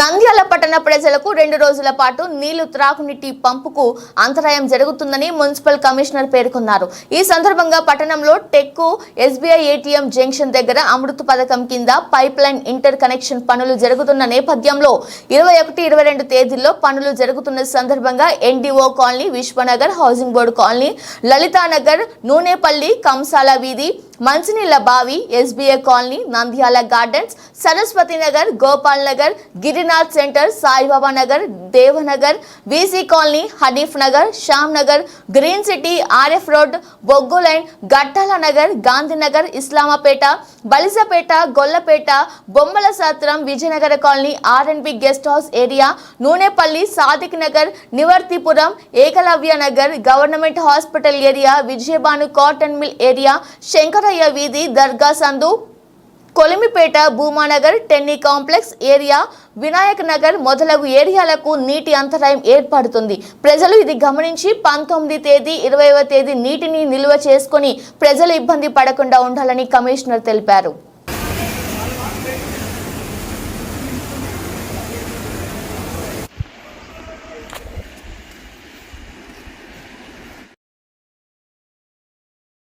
నంద్యాల పట్టణ ప్రజలకు రెండు రోజుల పాటు నీళ్ళు త్రాగునీటి పంపుకు అంతరాయం జరుగుతుందని మున్సిపల్ కమిషనర్ పేర్కొన్నారు. ఈ సందర్భంగా పట్టణంలో టెక్కు ఎస్బీఐ ఏటీఎం జంక్షన్ దగ్గర అమృత్ పథకం కింద పైప్ లైన్ ఇంటర్ కనెక్షన్ పనులు జరుగుతున్న నేపథ్యంలో ఇరవై ఒకటి ఇరవై రెండు తేదీల్లో పనులు జరుగుతున్న సందర్భంగా NGO colony Vishwanagar housing board colony Lalithanagar Nunepalli Kamsala వీధి మంచినీళ్ళ బావి SBI colony Nandyal gardens Saraswathi Nagar Gopal Nagar Girinath centre Saibaba Nagar Devanagar VC colony Hanif Nagar Shyam Nagar green city RF road బొగ్గు line Gattala Nagar Gandhinagar Islamapeta Balisapeta Gollapeta Bommala Satram Vijayanagara colony RNB guest house area Nunepalli Sadiq Nagar Nivarthipuram Ekalavya Nagar government hospital area Vijayabhanu cotton mill area Shankaraiah వీధి దర్గా సందు కొలిమిపేట భూమానగర్ టెన్నీ complex area Vinayak Nagar మొదలగు ఏరియాలకు నీటి అంతరాయం ఏర్పడుతుంది. ప్రజలు ఇది గమనించి పంతొమ్మిది తేదీ ఇరవైవ తేదీ నీటిని నిల్వ చేసుకొని ప్రజలు ఇబ్బంది పడకుండా ఉండాలని కమిషనర్ తెలిపారు.